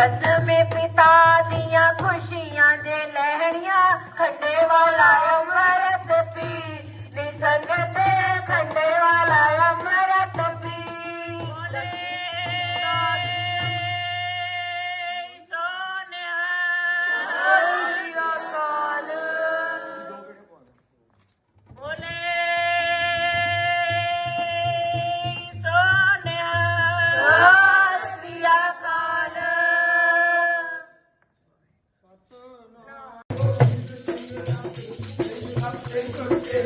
रस में पिता दिया Thank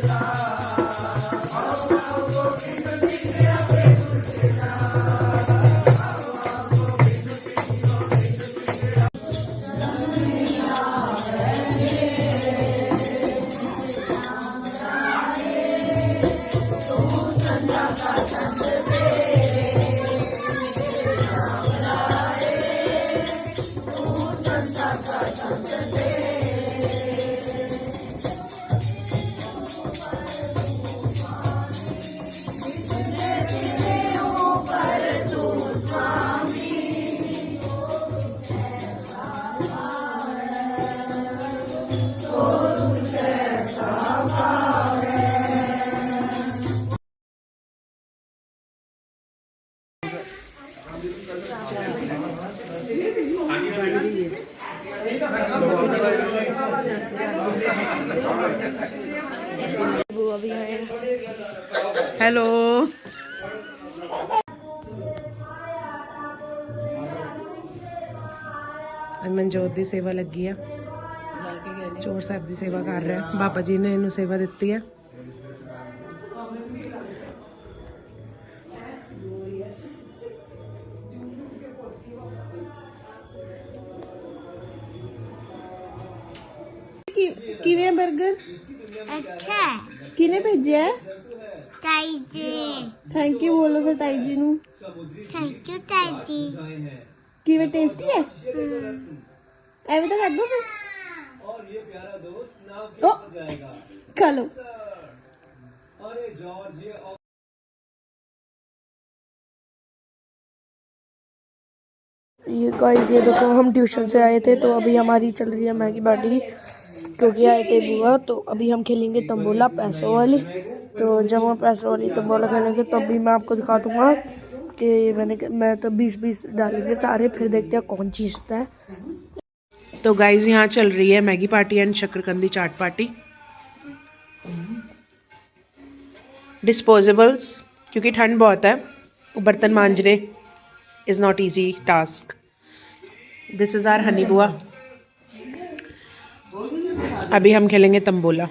you. ਹੈਲੋ ਅੱਜ ਮਨਜੋਤ ਦੀ ਸੇਵਾ ਲੱਗੀ ਆ। ਚੋਰ ਸਾਹਿਬ ਦੀ ਸੇਵਾ ਕਰ ਰਿਹਾ। ਬਾਬਾ ਜੀ ਨੇ ਇਹਨੂੰ ਸੇਵਾ ਦਿੱਤੀ ਆ। कि, बर्गर? अच्छा। किने भेजे थैंक यू बोलो फिर ताई जी थैंक यू ताई जी कि टेस्टी है एवं तो ਟੇਸਟੀ ਹੈ ये गाइस ये देखो हम ट्यूशन से आए थे तो अभी हमारी चल रही है मैगी बाटी। क्योंकि आए थे बुआ तो अभी हम खेलेंगे तंबोला पैसों वाली तो जब हम पैसों वाली तंबोला खेलेंगे तब भी मैं आपको दिखा दूँगा कि मैंने मैं तो बीस बीस डालेंगे सारे, फिर देखते हैं कौन जीतता है। तो गाइज़ यहाँ चल रही है मैगी पार्टी एंड शक्करकंदी चाट पार्टी। डिस्पोजेबल्स क्योंकि ठंड बहुत है बर्तन मांजने is not easy task this is our Honey बुआ। अभी हम खेलेंगे तंबोला।